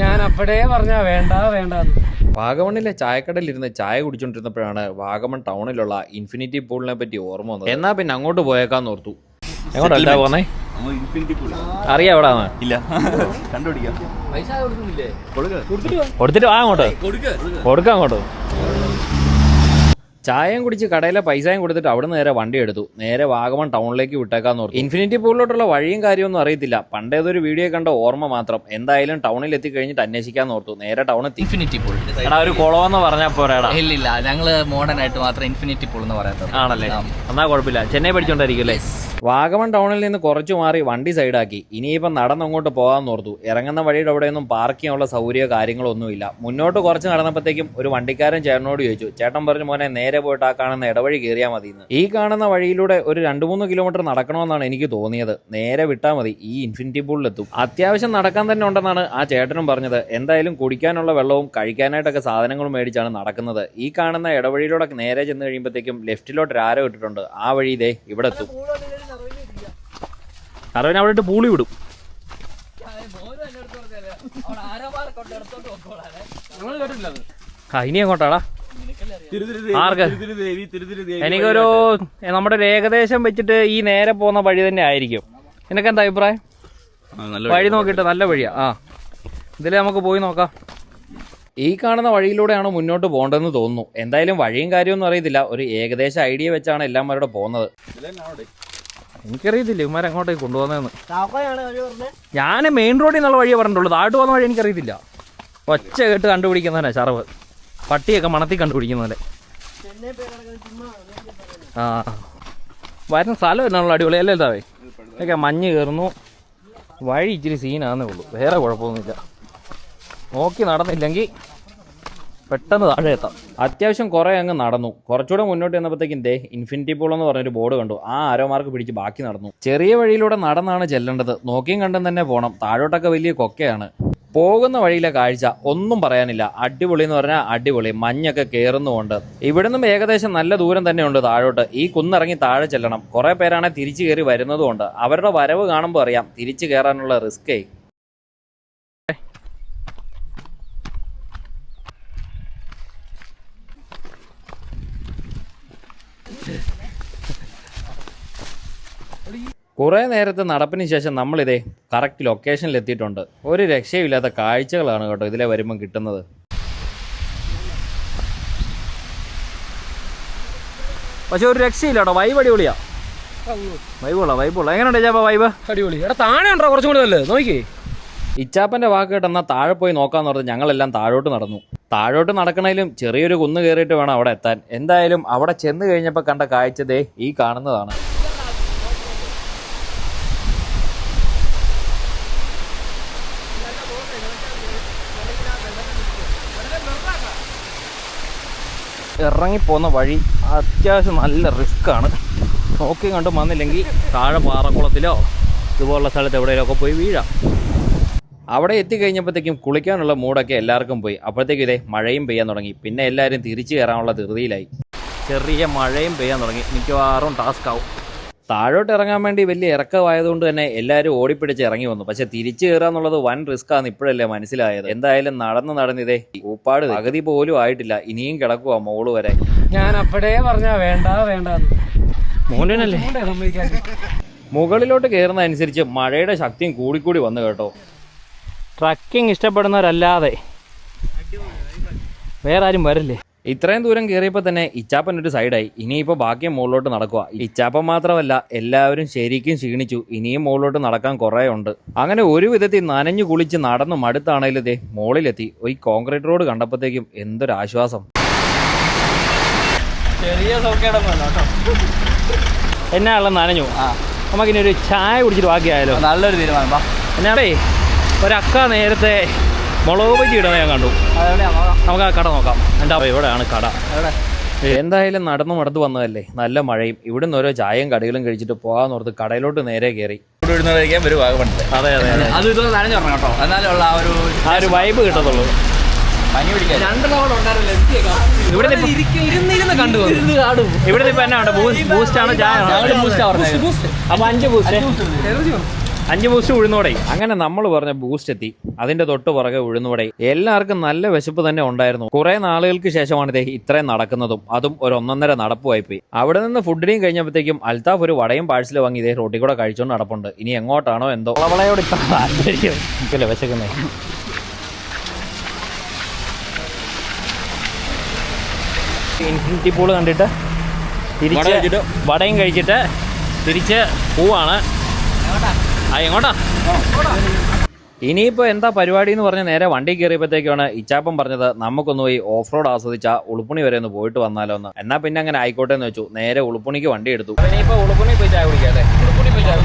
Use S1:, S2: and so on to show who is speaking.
S1: ഞാൻ അപ്പോഴേ പറഞ്ഞ വേണ്ട വേണ്ട
S2: വാഗമണിലെ ചായക്കടയിലിരുന്ന് ചായ കുടിച്ചോണ്ടിരുന്നപ്പോഴാണ് വാഗമൺ ടൗണിലുള്ള ഇൻഫിനിറ്റി പൂളിനെ പറ്റി ഓർമ്മ വന്നത്. എന്നാ പിന്നെ അങ്ങോട്ട് പോയേക്കാന്ന് ഓർത്തു. എങ്ങോട്ടല്ല പോന്നെ? അറിയാം
S3: ഇല്ല. കണ്ടുപിടിക്കാം.
S2: കൊടുത്തിട്ട് വാ. അങ്ങോട്ട്. കൊടുക്കാം അങ്ങോട്ട്. ചായയും കുടിച്ച് കടയിലെ പൈസയും കൊടുത്തിട്ട് അവിടെ നേരെ വണ്ടി എടുത്തു. നേരെ വാഗമൺ ടൗണിലേക്ക് വിട്ടേക്കാന്ന് ഓർത്തു. ഇൻഫിനിറ്റി പൂളിലോട്ടുള്ള വഴിയും കാര്യമൊന്നും അറിയത്തില്ല. പണ്ടേതൊരു വീഡിയോ കണ്ട ഓർമ്മ മാത്രം. എന്തായാലും ടൗണിൽ എത്തി കഴിഞ്ഞിട്ട് അന്വേഷിക്കാന്ന് ഓർത്തു. നേരെ ടൗൺ എത്തി.
S4: Infinity pool.
S2: എടാ ഒരു കുളമെന്ന് പറഞ്ഞാൽ പോരാടാ.
S4: ഇല്ല ഇല്ല. ഞങ്ങൾ മോഡേൺ ആയിട്ട് മാത്രം ഇൻഫിനിറ്റി പൂൾ എന്ന് പറയുന്നത്
S2: ആണല്ലേ? എന്നാ കുഴപ്പമില്ല. ചെന്നൈ പഠിച്ചോണ്ടായിരിക്കും അല്ലേ വാഗമൺ ടൗണിൽ നിന്ന് കുറച്ചു മാറി വണ്ടി സൈഡാക്കി. ഇനിയിപ്പം നടന്നങ്ങോട്ട് പോകാൻ ഓർത്തു. ഇറങ്ങുന്ന വഴിയുടെ അവിടെയൊന്നും പാർക്ക് ചെയ്യാനുള്ള സൗകര്യമോ കാര്യങ്ങളോ ഒന്നുമില്ല. മുന്നോട്ട് കുറച്ച് നടന്നപ്പോഴത്തേക്കും ഒരു വണ്ടിക്കാരൻ ചേട്ടനോട് ചോദിച്ചു. ചേട്ടൻ പറഞ്ഞു മോനെ നേരെ പോയിട്ട് ആ കാണുന്ന ഇടവഴി കയറിയാൽ മതി ഈ കാണുന്ന വഴിയിലൂടെ ഒരു രണ്ട് മൂന്ന് കിലോമീറ്റർ നടക്കണമെന്നാണ് എനിക്ക് തോന്നിയത്. നേരെ വിട്ടാൽ മതി. ഈ ഇൻഫിനിറ്റി പൂളിലെത്തും. അത്യാവശ്യം നടക്കാൻ തന്നെ ഉണ്ടെന്നാണ് ആ ചേട്ടനും പറഞ്ഞത്. എന്തായാലും കുടിക്കാനുള്ള വെള്ളവും കഴിക്കാനായിട്ടൊക്കെ സാധനങ്ങളും മേടിച്ചാണ് നടക്കുന്നത്. ഈ കാണുന്ന ഇടവഴിയിലൂടെ നേരെ ചെന്ന് കഴിയുമ്പോഴത്തേക്കും ലെഫ്റ്റിലോട്ട് ആരോ ഇട്ടിട്ടുണ്ട്. ആ വഴി ഇതേ ഇവിടെ എത്തും. അറിവിന് അവിടെ ഇട്ട് പൂളി വിടും. ആ ഇനി ആർക്ക്?
S3: ദേവി തിരുതിരി ദേവി
S2: എനിക്കൊരു നമ്മുടെ ഒരു ഏകദേശം വെച്ചിട്ട് ഈ നേരെ പോകുന്ന വഴി തന്നെ ആയിരിക്കും. നിനക്ക് എന്താ അഭിപ്രായം?
S3: നല്ല
S2: വഴി. നോക്കിയിട്ട് നല്ല വഴിയാ. ആ. ഇതിൽ നമുക്ക് പോയി നോക്കാം. ഈ കാണുന്ന വഴിയിലൂടെയാണ് മുന്നോട്ട് പോകേണ്ടതെന്ന് തോന്നുന്നു. എന്തായാലും വഴിയും കാര്യമൊന്നും അറിയത്തില്ല. ഒരു ഏകദേശ ഐഡിയ വെച്ചാണ് എല്ലാവരുടെ പോകുന്നത്. എനിക്കറിയത്തില്ല ഇവന്മാർ അങ്ങോട്ടേക്ക് കൊണ്ടുപോകുന്നതെന്ന്. ഞാൻ മെയിൻ റോഡിൽ നിന്നുള്ള വഴിയേ പറഞ്ഞിട്ടുള്ളൂ താഴോട്ട് പോകുന്ന വഴി എനിക്കറിയത്തില്ല. ഒച്ച കേട്ട് കണ്ടുപിടിക്കുന്നതന്നെ ചറവ് പട്ടിയൊക്കെ മണത്തി കണ്ടുപിടിക്കുന്നത് ആ. വരുന്ന സ്ഥലം എന്നാണല്ലോ അടിപൊളി. അല്ലേ ഇതാവേ ഒക്കെ മഞ്ഞ് കയറുന്നു. വഴി ഇച്ചിരി സീനാന്നേ ഉള്ളൂ. വേറെ കുഴപ്പമൊന്നുമില്ല. നോക്കി നടന്നില്ലെങ്കിൽ പെട്ടെന്ന് താഴെ എത്താം. അത്യാവശ്യം കുറേ അങ്ങ് നടന്നു. കുറച്ചുകൂടെ മുന്നോട്ട് ചെന്നപ്പോഴത്തേക്കും ദേ ഇൻഫിനിറ്റി പൂൾ എന്ന് പറഞ്ഞൊരു ബോർഡ് കണ്ടു. ആ ആരോ മാർക്ക് പിടിച്ച് ബാക്കി നടന്നു. ചെറിയ വഴിയിലൂടെ നടന്നാണ് ചെല്ലേണ്ടത്. നോക്കിയും കണ്ടും തന്നെ പോകണം താഴോട്ടൊക്കെ വലിയ കൊക്കയാണ്. പോകുന്ന വഴിയിലെ കാഴ്ച ഒന്നും പറയാനില്ല. അടിപൊളി എന്ന് പറഞ്ഞാൽ അടിപൊളി. മഞ്ഞൊക്കെ കയറുന്നുമുണ്ട് ഇവിടുന്നും ഏകദേശം നല്ല ദൂരം തന്നെയുണ്ട് താഴോട്ട്. ഈ കുന്നിറങ്ങി താഴെ ചെല്ലണം. കുറെ പേരാണ് തിരിച്ചു കയറി വരുന്നതുകൊണ്ട് അവരുടെ വരവ് കാണുമ്പോൾ അറിയാം. തിരിച്ചു കയറാനുള്ള റിസ്ക്കേ കുറേ നേരത്തെ നടപ്പിന് ശേഷം നമ്മളിതേ കറക്റ്റ് ലൊക്കേഷനിൽ എത്തിയിട്ടുണ്ട്. ഒരു രക്ഷയില്ലാത്ത കാഴ്ചകളാണ് കേട്ടോ ഇതിലെ വരുമ്പം കിട്ടുന്നത്. പക്ഷെ ഒരു രക്ഷയില്ല കേട്ടോ. വൈബ് അടിപൊളിയാ. വൈബുള്ള വൈബുള്ള എങ്ങനെയുണ്ട് ചേപ്പാ വൈബ്
S1: അടിപൊളി. എടാ താഴെ ഉണ്ടോ? കുറച്ചും കൂടി നല്ലത്. നോക്കിയേ.
S2: ഇച്ചാപ്പന്റെ വാക്ക് കേട്ടെന്നാൽ താഴെ പോയി നോക്കാന്ന് പറഞ്ഞ് ഞങ്ങളെല്ലാം താഴോട്ട് നടന്നു. താഴോട്ട് നടക്കണേലും ചെറിയൊരു കുന്ന് കയറിയിട്ട് വേണം അവിടെ എത്താൻ. എന്തായാലും അവിടെ ചെന്ന് കഴിഞ്ഞപ്പോൾ കണ്ട കാഴ്ചതേ ഈ കാണുന്നതാണ്. ഇറങ്ങിപ്പോകുന്ന വഴി അത്യാവശ്യം നല്ല റിസ്ക്കാണ്. നോക്കി കണ്ട് വന്നില്ലെങ്കിൽ താഴെ പാറക്കുളത്തിലോ ഇതുപോലുള്ള സ്ഥലത്ത് എവിടെയെങ്കിലുമൊക്കെ പോയി വീഴാം. അവിടെ എത്തിക്കഴിഞ്ഞപ്പോഴത്തേക്കും കുളിക്കാനുള്ള മൂടൊക്കെ എല്ലാവർക്കും പോയി. അപ്പോഴത്തേക്കും ഇതേ മഴയും പെയ്യാൻ തുടങ്ങി. പിന്നെ എല്ലാവരും തിരിച്ചു കയറാനുള്ള ധൃതിയിലായി. ചെറിയ മഴയും പെയ്യാൻ തുടങ്ങി. മിക്കവാറും ടാസ്ക് ആവും. താഴോട്ട് ഇറങ്ങാൻ വേണ്ടി വലിയ ഇറക്കമായതുകൊണ്ട് തന്നെ എല്ലാവരും ഓടിപ്പിടിച്ച് ഇറങ്ങി വന്നു. പക്ഷെ തിരിച്ചു കയറുക എന്നുള്ളത് വൻ റിസ്ക് ആണ് ഇപ്പോഴല്ലേ മനസ്സിലായത്. എന്തായാലും നടന്ന് നടന്നിതേ ഊപ്പാട് പകുതി പോലും ആയിട്ടില്ല. ഇനിയും കിടക്കുക മോൾ വരെ.
S1: ഞാൻ അപ്പോഴേ പറഞ്ഞ വേണ്ട വേണ്ട
S2: മോനല്ലേ? മുകളിലോട്ട് കയറുന്ന അനുസരിച്ച് മഴയുടെ ശക്തിയും കൂടിക്കൂടി വന്നു കേട്ടോ. ട്രക്കിംഗ് ഇഷ്ടപ്പെടുന്നവരല്ലാതെ. വേറെ ആരും വരില്ലേ? ഇത്രയും ദൂരം കയറിയപ്പോൾ തന്നെ ഇച്ചാപ്പൻ ഒരു സൈഡായി ഇനിയിപ്പോൾ ബാക്കി മുകളിലോട്ട് നടക്കുക ഇച്ചാപ്പൻ മാത്രമല്ല എല്ലാവരും ശരിക്കും ക്ഷീണിച്ചു. ഇനിയും മുകളിലോട്ട് നടക്കാൻ കുറേ ഉണ്ട്. അങ്ങനെ ഒരു വിധത്തിൽ നനഞ്ഞു കുളിച്ച് നടന്നു മടുത്താണേലും ഇതേ മുകളിലെത്തി ഈ കോൺക്രീറ്റ് റോഡ് കണ്ടപ്പോഴത്തേക്കും എന്തൊരു ആശ്വാസം.
S4: ചെറിയ സൗകര്യം
S2: എന്നാണല്ലോ നനഞ്ഞു? നമുക്കിനി ഒരു ചായ കുടിച്ചിട്ട് ബാക്കിയായാലോ?
S4: നല്ലൊരു തീരുമാനം.
S2: എന്നാടേ ഒരക്ക നേരത്തെ മുളക് ബജി ഇടുന്ന ഞാൻ കണ്ടു. നമുക്ക് ആ കട നോക്കാം. എന്താ ഇവിടെയാണ് കട. എന്തായാലും നടന്നു മടത്ത് വന്നതല്ലേ? നല്ല മഴയും. ഇവിടുന്ന് ഓരോ ചായയും കടകളും കഴിച്ചിട്ട് പോകാന്നോർത്ത് കടയിലോട്ട് നേരെ കയറി അതെ അതെ
S4: കേട്ടോ. ആ ഒരു
S2: ആ ഒരു വൈബ് കിട്ടത്തുള്ളൂ. ഇവിടെ ഇപ്പൊ എന്നാ ബൂസ്റ്റ് ആണ് ചായ ആണോ?
S4: ബൂസ്റ്റാ പറഞ്ഞത്
S2: അപ്പൊ അഞ്ച് ബൂസ്റ്റ് അഞ്ച് ബൂസ്റ്റ് ഉഴുന്നോടെ അങ്ങനെ നമ്മൾ പറഞ്ഞ ബൂസ്റ്റ് എത്തി. അതിന്റെ തൊട്ട് പുറകെ ഉഴുന്നോടെ എല്ലാവർക്കും നല്ല വിശപ്പ് തന്നെ ഉണ്ടായിരുന്നു. കുറെ നാളുകൾക്ക് ശേഷമാണ് ഇതേ ഇത്രയും നടക്കുന്നതും. അതും ഒരു ഒന്നൊന്നര നടപ്പുമായി പോയി അവിടെ നിന്ന് ഫുഡിനെയും കഴിഞ്ഞപ്പോഴത്തേക്കും അൽതാഫ് ഒരു വടയും പാഴ്സൽ വാങ്ങി ഇതേ റോട്ടിൽ കൂടെ കഴിച്ചുകൊണ്ട് നടപ്പുണ്ട്. ഇനി എങ്ങോട്ടാണോ എന്തോ. വളവളയോട് ഇത്ര താല്പര്യം എനിക്കല്ലേ വിശക്കുന്നേ? ഇൻഫിനിറ്റി പൂൾ കണ്ടിട്ട് തിരിച്ച് വടയും കഴിച്ചിട്ട് തിരിച്ച് പോവാണ്. എങ്ങോട്ടാ? ഇനിയിപ്പോ എന്താ പരിപാടി എന്ന് പറഞ്ഞ നേരെ വണ്ടി കയറിയപ്പോഴത്തേക്കാണ് ഇച്ചാപ്പം പറഞ്ഞത് നമുക്കൊന്ന് പോയി ഓഫ് റോഡ് ആസ്വദിച്ച ഉളുപ്പുണി വരെ ഒന്ന് പോയിട്ട് വന്നാലോ എന്ന്. എന്നാ പിന്നെ അങ്ങനെ ആയിക്കോട്ടെ എന്ന് വെച്ചു. നേരെ ഉളുപ്പുണിക്ക് വണ്ടി എടുത്തു. ഉളുപ്പണി പോയി ചായ കുടിക്കാതെ ഉളുപ്പുണി പോയി ചായ